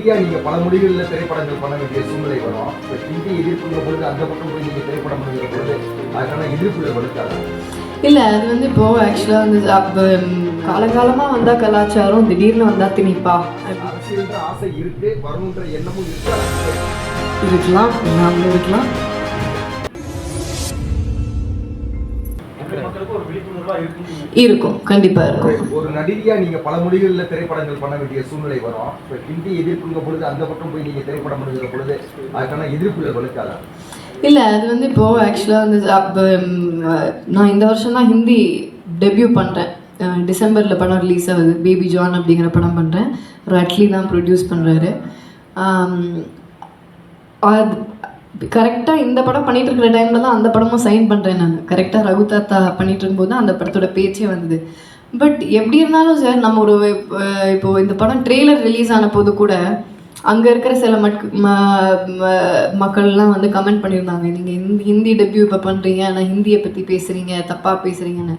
India நீங்க பல மொழிகளில் திரைப்படங்கள் பண்ண வேண்டிய சூழ்நிலை வரும். இப்போ ஹிந்தி எதிர்ப்புங்கிற பொழுது அந்த பக்கம் போய் நீங்க திரைப்படம் பண்ணுகிற பொழுது அதுக்கான எதிர்ப்புகள் வலுக்காது இல்லை அது வந்து இப்போ ஆக்சுவலாக வந்து அப்போ காலங்காலமாக வந்தால் கலாச்சாரம் திடீர்னு வந்தால் திணிப்பா. அரசியல்ன்ற ஆசை இருக்கு வரணுன்ற எண்ணமும் இருக்கு. இருக்கலாம் இல்லாமல் இருக்கலாம். இருக்கும் கண்டிப்பாக இருக்கும். ஒரு நடிகையா நீங்க பல மொழிகளில் திரைப்படங்கள் பண்ண வேண்டிய சூழ்நிலை வரும். இப்போ ஹிந்தி எதிர்ப்புங்கிற பொழுது அந்த பக்கம் போய் நீங்க திரைப்படம் பண்ணுகிற பொழுது அதுக்கான எதிர்ப்புகள் வலுக்காதா? இல்லை அது வந்து இப்போ ஆக்சுவலாக வந்து நான் இந்த வருஷம் தான் ஹிந்தி டெபியூ பண்ணுறேன் டிசம்பரில் படம் ரிலீஸ் ஆகுது பேபி ஜான் அப்படிங்கிற படம் பண்ணுறேன் ரட்லி தான் ப்ரொடியூஸ் பண்ணுறாரு அது கரெக்டாக இந்த படம் பண்ணிட்டு இருக்கிற டைமில் தான் அந்த படமும் சைன் பண்ணுறேன் நான். கரெக்டாக ரகு தாத்தா பண்ணிட்டு இருக்கும்போது அந்த படத்தோட பேச்சே வந்தது. பட் எப்படி இருந்தாலும் சார் நம்ம ஒரு அஹ், இப்போ இந்த படம் ட்ரெய்லர் ரிலீஸ் ஆன போது கூட அங்கே இருக்கிற சில மட் ம- மக்கள்லாம் வந்து கமெண்ட் பண்ணியிருந்தாங்க. நீங்கள் ஹிந்தி ஹிந்தி டெபியூ இப்போ பண்ணுறீங்க ஆனால் ஹிந்தியை பற்றி பேசுகிறீங்க தப்பாக பேசுகிறீங்கன்னு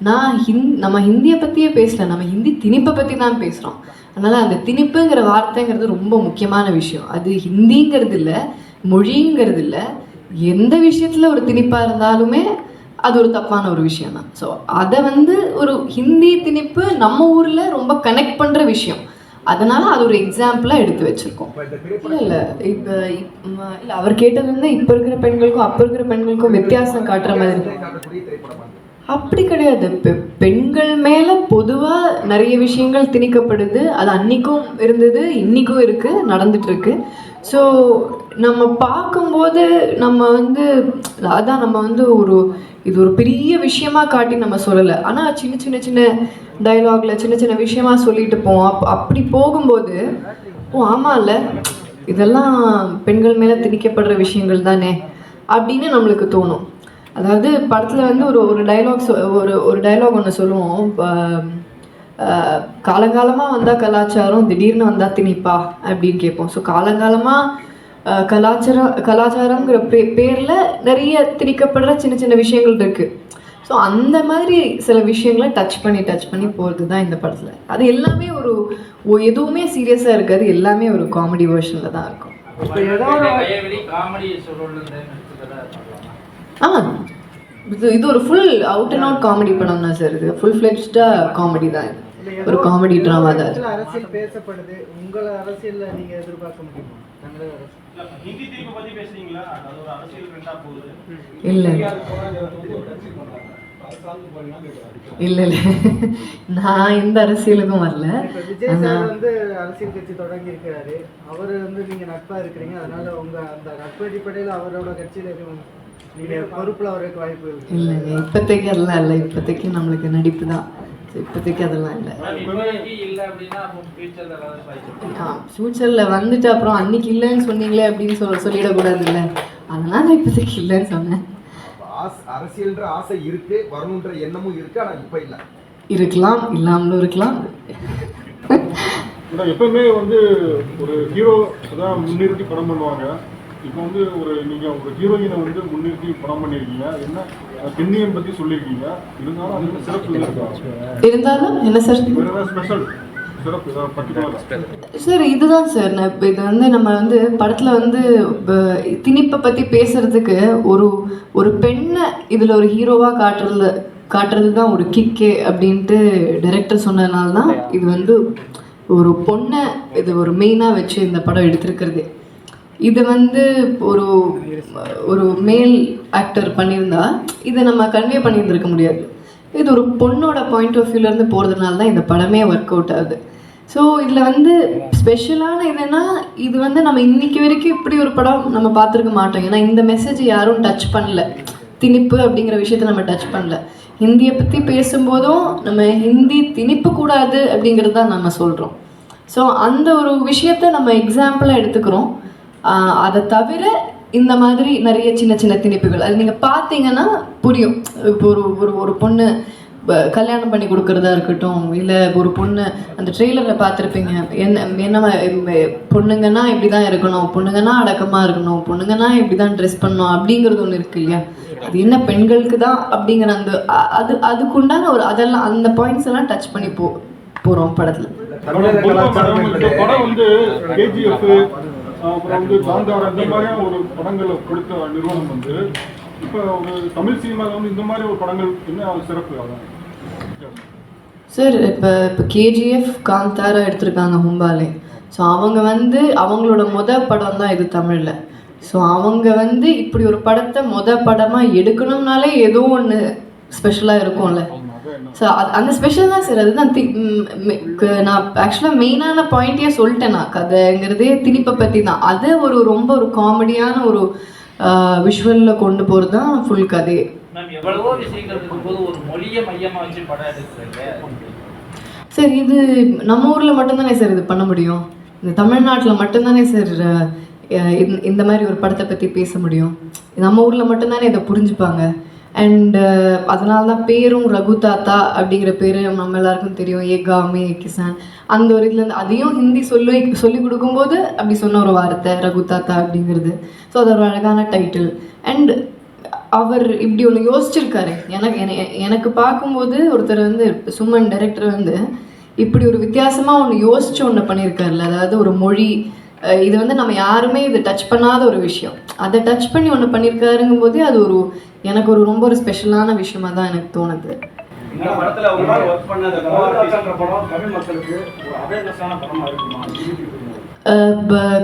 நான் ஹிந் நம்ம ஹிந்தியை பற்றியே பேசல. நம்ம ஹிந்தி திணிப்பை பற்றி தான் பேசுகிறோம் அதனால் அந்த திணிப்புங்கிற வார்த்தைங்கிறது ரொம்ப முக்கியமான விஷயம். அது ஹிந்திங்கிறது இல்லை மொழிங்கிறது இல்லை எந்த விஷயத்தில் ஒரு திணிப்பாக இருந்தாலுமே அது ஒரு தப்பான ஒரு விஷயம் தான் ஸோ அதை வந்து ஒரு ஹிந்தி திணிப்பு நம்ம ஊரில் ரொம்ப கனெக்ட் பண்ணுற விஷயம். அதனால அது ஒரு எக்ஸாம்பிளாக எடுத்து வச்சுருக்கோம். இல்லை இல்லை. இப்போ இல்லை அவர் கேட்டது வந்து இப்போ இருக்கிற பெண்களுக்கும் அப்போ இருக்கிற பெண்களுக்கும் வித்தியாசம் காட்டுற மாதிரி. அப்படி கிடையாது. பெண்கள் மேலே பொதுவாக நிறைய விஷயங்கள் திணிக்கப்படுது. அது அன்னைக்கும் இருந்தது இன்னைக்கும் இருக்கு நடந்துட்டு இருக்கு. ஸோ நம்ம பார்க்கும்போது நம்ம வந்து அதான் நம்ம வந்து ஒரு இது ஒரு பெரிய விஷயமா காட்டி நம்ம சொல்லலை. ஆனால் சின்ன சின்ன சின்ன டைலாகில் சின்ன சின்ன விஷயமா சொல்லிட்டு போவோம். அப் அப்படி போகும்போது ஓ ஆமாம்ல இதெல்லாம் பெண்கள் மேலே திணிக்கப்படுற விஷயங்கள் தானே அப்படின்னு நம்மளுக்கு தோணும். அதாவது படத்தில் வந்து ஒரு ஒரு டைலாக் ஒரு ஒரு டைலாக் ஒன்று சொல்லுவோம். காலங்காலமாக வந்தால் கலாச்சாரம் திடீர்னு வந்தால் திணிப்பா அப்படின்னு கேட்போம். ஸோ காலங்காலமாக கலாச்சாரம் கலாச்சாரங்கிற பே பேரில் நிறைய திணிக்கப்படுற சின்ன சின்ன விஷயங்கள் இருக்குது ஸோ அந்த மாதிரி சில விஷயங்களை டச் பண்ணி டச் பண்ணி போகிறது தான் இந்த படத்தில். அது எல்லாமே ஒரு எதுவுமே சீரியஸாக இருக்காது. எல்லாமே ஒரு காமெடி வேர்ஷனில் தான் இருக்கும். ஆ இது இது ஒரு full out and out comedy படம் தான் சார் இது. ஃபுல் ஃப்ளெட்ஸ்டாக காமெடி தான் இது. ஒரு காமெடி ட்ராமா தான் அரசியல் பேசப்படுது? உங்களை அரசியல்ல நீங்கள் எதிர்பார்க்க முடியுமா? இல்லை இல்லை இல்லை. நான் எந்த அரசியலுக்கும் வரல. இப்ப விஜய் சார் வந்து அரசியல் கட்சி தொடங்கி இருக்கிறாரு. அவர் வந்து நீங்க நட்பா இருக்கிறீங்க. அதனால உங்க அந்த நட்பு அடிப்படையில அவரோட கட்சியில பொறுப்புல அவருக்கு வாய்ப்பு இருக்கு இல்லைங்க இப்போதைக்கு அதெல்லாம் இல்லை. இப்போதைக்கு நம்மளுக்கு நடிப்பு தான். இப்போதைக்கு அதெல்லாம் இல்லை. அப்போ ஃபியூச்சர்ல வந்துட்டு அப்புறம் அன்னைக்கு இல்லைன்னு சொன்னீங்களே அப்படின்னு சொல்ல சொல்லிடக்கூடாது இல்லை அதனால இப்போதைக்கு இல்லைன்னு சொன்னேன். அரசியல்ன்ற ஆசை இருக்கு வரணுன்ற எண்ணமும் இருக்கு ஆனா இப்ப இல்ல. இருக்கலாம் இல்லாமலும் இருக்கலாம். ஆனால் எப்பவுமே வந்து ஒரு ஹீரோ தான் முன்னிறுத்தி படம் பண்ணுவாங்க. இப்போ வந்து ஒரு நீங்கள் ஒரு ஹீரோயினை வந்து முன்னிறுத்தி படம் பண்ணியிருக்கீங்க என்ன பெண்ணியம் பற்றி சொல்லியிருக்கீங்க இருந்தாலும் அது சிறப்பு இருந்தாலும் என்ன சார்? ஸ்பெஷல் சார் இதுதான் சார். நான் இப்போ இது வந்து நம்ம வந்து படத்தில் வந்து திணிப்பை பற்றி பேசுறதுக்கு ஒரு ஒரு பெண்ணை இதில் ஒரு ஹீரோவாக காட்டுறதுல காட்டுறது தான் ஒரு கிக்கே அப்படின்ட்டு டைரக்டர் சொன்னதுனால தான் இது வந்து ஒரு பொண்ணை இது ஒரு மெயினாக வச்சு இந்த படம் எடுத்திருக்கிறது. இது வந்து ஒரு ஒரு மேல் ஆக்டர் பண்ணியிருந்தா இதை நம்ம கன்வே பண்ணியிருந்திருக்க முடியாது. இது ஒரு பொண்ணோட பாயிண்ட் ஆஃப் வியூலேருந்து போகிறதுனால தான் இந்த படமே ஒர்க் அவுட் ஆகுது. ஸோ இதில் வந்து ஸ்பெஷலான இதுனா இது வந்து நம்ம இன்னைக்கு வரைக்கும் இப்படி ஒரு படம் நம்ம பார்த்துருக்க மாட்டோம். ஏன்னா இந்த மெசேஜ் யாரும் டச் பண்ணல. திணிப்பு அப்படிங்கிற விஷயத்த நம்ம டச் பண்ணல. ஹிந்தியை பற்றி பேசும்போதும் நம்ம ஹிந்தி திணிப்பு கூடாது அப்படிங்கிறது தான் நம்ம சொல்கிறோம் ஸோ அந்த ஒரு விஷயத்த நம்ம எக்ஸாம்பிளாக எடுத்துக்கிறோம். அதை தவிர இந்த மாதிரி நிறைய சின்ன சின்ன திணிப்புகள். அது நீங்கள் பார்த்தீங்கன்னா புரியும். இப்போ ஒரு ஒரு ஒரு பொண்ணு கல்யாணம் பண்ணி கொடுக்குறதா இருக்கட்டும் இல்லை ஒரு பொண்ணு அந்த ட்ரெய்லரில் பார்த்துருப்பீங்க. என்ன என்ன பொண்ணுங்கன்னா இப்படி தான் இருக்கணும் பொண்ணுங்கன்னா அடக்கமாக இருக்கணும் பொண்ணுங்கன்னா இப்படி தான் ட்ரெஸ் பண்ணணும் அப்படிங்கிறது ஒன்று இருக்கு இல்லையா? அது என்ன பெண்களுக்கு தான் அப்படிங்கிற அந்த அது அதுக்குண்டான ஒரு அதெல்லாம் அந்த பாயிண்ட்ஸ் எல்லாம் டச் பண்ணி போ போகிறோம் படத்தில். அப்புறம் வந்து காந்தாரா இந்த மாதிரியான ஒரு படங்களை கொடுத்த நிறுவனம் வந்து இப்போ ஒரு தமிழ் சினிமாவில் வந்து இந்த மாதிரி ஒரு படங்கள் என்ன சிறப்பு அதான்? சார் இப்போ இப்போ கேஜிஎஃப் காந்தாரா எடுத்திருக்காங்க ஹும்பாலே ஸோ அவங்க வந்து அவங்களோட முத படம் தான் இது தமிழில். ஸோ அவங்க வந்து இப்படி ஒரு படத்தை முத படமாக எடுக்கணும்னாலே ஏதோ ஒன்று ஸ்பெஷலாக இருக்கும்ல. ஸோ அது அந்த ஸ்பெஷல் தான் சார் அதுதான் தி ம், மெ- க- நான் ஆக்சுவலாக மெயினான பாயிண்ட்டே சொல்லிட்டேன் நான். கதைங்கிறதே திணிப்பை பற்றி தான். அது ஒரு ரொம்ப ஒரு காமெடியான ஒரு விஷுவலில் கொண்டு போகிறது தான் ஃபுல் கதையே மேம் எவ்வளவோ விஷயங்கள் இருக்கும்போது ஒரு மொழியை மையமா வச்சு படம் எடுக்கிறீங்க சார் இது நம்ம ஊரில் மட்டும்தானே சார் இது பண்ண முடியும்? இந்த தமிழ்நாட்டில் மட்டும்தானே சார் இந்த மாதிரி ஒரு படத்தை பற்றி பேச முடியும்? நம்ம ஊரில் மட்டும்தானே இதை புரிஞ்சுப்பாங்க? அண்டு uh, அதனால தான் பேரும் ரகு தாத்தா அப்படிங்கிற பேர் நம்ம எல்லாருக்கும் தெரியும். ஏ காமே கிசான். அந்த ஒரு இதுலேருந்து அதையும் ஹிந்தி சொல்லி சொல்லி கொடுக்கும்போது அப்படி சொன்ன ஒரு வார்த்தை ரகு தாத்தா அப்படிங்கிறது. ஸோ அது ஒரு அழகான டைட்டில் அண்ட் அவர் இப்படி ஒன்று யோசிச்சிருக்காரு. எனக்கு எனக்கு பார்க்கும்போது ஒருத்தர் வந்து சுமன் டைரக்டர் வந்து இப்படி ஒரு வித்தியாசமாக ஒன்று யோசிச்சு ஒன்று பண்ணியிருக்காருல்ல. அதாவது ஒரு மொழி இது வந்து நம்ம யாருமே இது டச் பண்ணாத ஒரு விஷயம். அதை டச் பண்ணி ஒன்று பண்ணியிருக்காருங்கும் போதே அது ஒரு எனக்கு ஒரு ரொம்ப ஒரு ஸ்பெஷலான விஷயமா தான் எனக்கு தோணுது.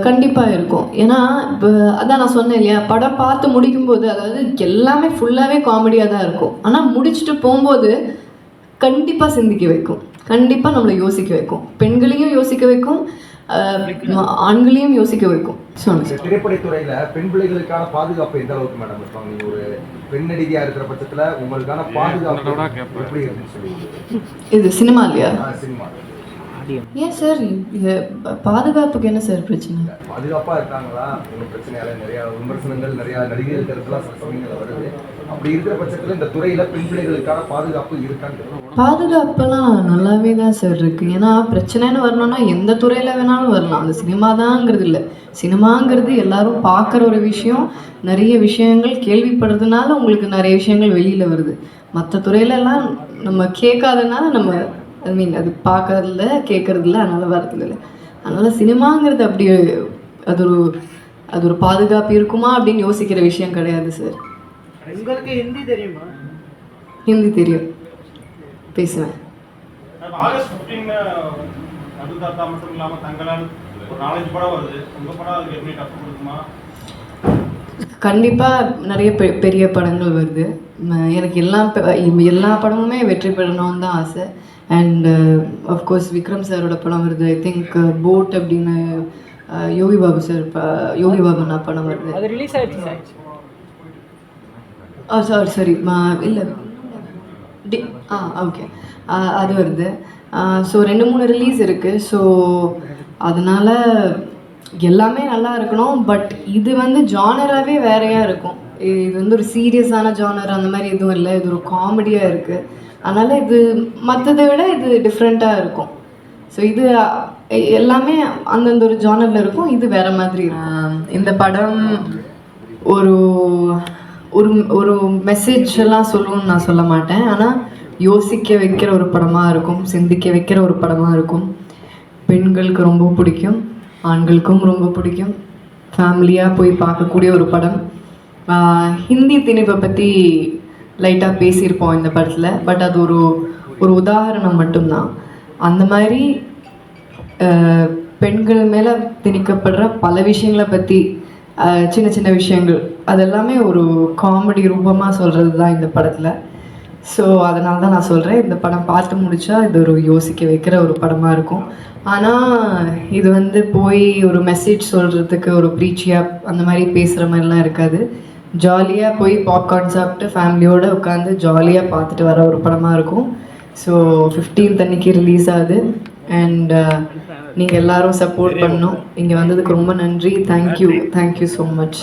கண்டிப்பாக இருக்கும்? ஏன்னா இப்போ அதான் நான் சொன்னேன் இல்லையா படம் பார்த்து முடிக்கும்போது அதாவது எல்லாமே ஃபுல்லாகவே காமெடியாக தான் இருக்கும். ஆனால் முடிச்சுட்டு போகும்போது கண்டிப்பாக சிந்திக்க வைக்கும். கண்டிப்பாக நம்மளை யோசிக்க வைக்கும். பெண்களையும் யோசிக்க வைக்கும். ஆண்களையும் யோசிக்க வைக்கும். திரைப்படத்துறையில பெண் பிள்ளைகளுக்கான பாதுகாப்பு எந்த அளவுக்கு மேடம் இருப்பாங்க நீங்க ஒரு பெண் நடிகையா இருக்கிற பட்சத்துல உங்களுக்கான பாதுகாப்பு எப்படி இருக்குன்னு சொல்லி இது சினிமா இல்லையா? சினிமா. ஏன் சார் இது பாதுகாப்புக்கு என்ன சார் பிரச்சனை? பாதுகாப்பா இருக்காங்களா? ஒன்றும் பிரச்சனை இல்லை. நிறைய விமர்சனங்கள் நிறைய சமயங்கள் வருது. அப்படி இருக்கிற பட்சத்தில் இந்த துறையில் பெண் பிள்ளைகளுக்கான பாதுகாப்பு இருக்கான்னு பாதுகாப்பெல்லாம் நல்லாவே தான் சார் இருக்குது ஏன்னா பிரச்சனைன்னு வரணும்னா எந்த துறையில் வேணாலும் வரலாம். அது சினிமா தாங்கிறது இல்லை. சினிமாங்கிறது எல்லாரும் பார்க்குற ஒரு விஷயம். நிறைய விஷயங்கள் கேள்விப்படுறதுனால உங்களுக்கு நிறைய விஷயங்கள் வெளியில் வருது. மற்ற துறையிலலாம் நம்ம கேட்காதனால நம்ம ஐ மீன் அது பார்க்கறதில்ல கேட்கறதில்ல அதனால் வரதில்ல அதனால் சினிமாங்கிறது அப்படி அது ஒரு அது ஒரு பாதுகாப்பு இருக்குமா அப்படின்னு யோசிக்கிற விஷயம் கிடையாது சார் உங்களுக்கு ஹிந்தி தெரியுமா? ஹிந்தி தெரியும். பேசுவேன். ஆகஸ்ட் ஃபிஃப்டீன் அது தாத்தா மட்டும் இல்லாம தங்களால் ஒரு நாலஞ்சு படம் வருது. உங்க படம் அதுக்கு எப்படி டஃப் கொடுக்குமா? கண்டிப்பாக நிறைய பெ பெரிய படங்கள் வருது. எனக்கு எல்லா எல்லா படமுமே வெற்றி பெறணும்னு தான் ஆசை. அண்ட் அஃப்கோர்ஸ் விக்ரம் சாரோட படம் வருது. ஐ திங்க் போட் அப்படின்னு அஹ், யோகி பாபு சார் ப யோகி பாபு நான் படம் வருது. அது ரிலீஸ் ஆயிடுச்சு ஆ சாரி சாரி இல்லை. டி ஆ ஓகே அது வருது. ஸோ ரெண்டு மூணு ரிலீஸ் இருக்குது ஸோ அதனால் எல்லாமே நல்லா இருக்கணும். பட் இது வந்து ஜானராகவே வேறையாக இருக்கும். இது வந்து ஒரு சீரியஸான ஜானர் அந்த மாதிரி எதுவும் இல்லை. இது ஒரு காமெடியாக இருக்குது அதனால் இது மற்றதை விட இது டிஃப்ரெண்ட்டாக இருக்கும். ஸோ இது எல்லாமே அந்தந்த ஒரு ஜானரில் இருக்கும். இது வேறு மாதிரி இருக்கும். இந்த படம் ஒரு ஒரு ஒரு மெசேஜ் எல்லாம் சொல்லணும்னு நான் சொல்ல மாட்டேன். ஆனால் யோசிக்க வைக்கிற ஒரு படமாக இருக்கும் சிந்திக்க வைக்கிற ஒரு படமாக இருக்கும். பெண்களுக்கு ரொம்ப பிடிக்கும் ஆண்களுக்கும் ரொம்ப பிடிக்கும். ஃபேமிலியாக போய் பார்க்கக்கூடிய ஒரு படம். ஹிந்தி திணிப்பை பற்றி லைட்டாக பேசியிருப்போம் இந்த படத்தில். பட் அது ஒரு ஒரு உதாரணம் மட்டும்தான். அந்த மாதிரி பெண்கள் மேலே திணிக்கப்படுற பல விஷயங்களை பற்றி சின்ன சின்ன விஷயங்கள். அதெல்லாமே ஒரு காமெடி ரூபமாக சொல்கிறது தான் இந்த படத்தில். ஸோ அதனால தான் நான் சொல்கிறேன் இந்த படம் பார்த்து முடித்தா இது ஒரு யோசிக்க வைக்கிற ஒரு படமாக இருக்கும். ஆனால் இது வந்து போய் ஒரு மெசேஜ் சொல்கிறதுக்கு ஒரு ப்ரீச்சியாக அந்த மாதிரி பேசுகிற மாதிரிலாம் இருக்காது. ஜாலியாக போய் பாப்கார்ன் சாப்பிட்டு ஃபேமிலியோடு உட்காந்து ஜாலியாக பார்த்துட்டு வர ஒரு படமாக இருக்கும். ஸோ 15th அன்னைக்கு ரிலீஸ் ஆகுது. அண்ட் uh, நீங்கள் எல்லாரும் சப்போர்ட் பண்ணணும். இங்கே வந்ததுக்கு ரொம்ப நன்றி. Thank you thank you so much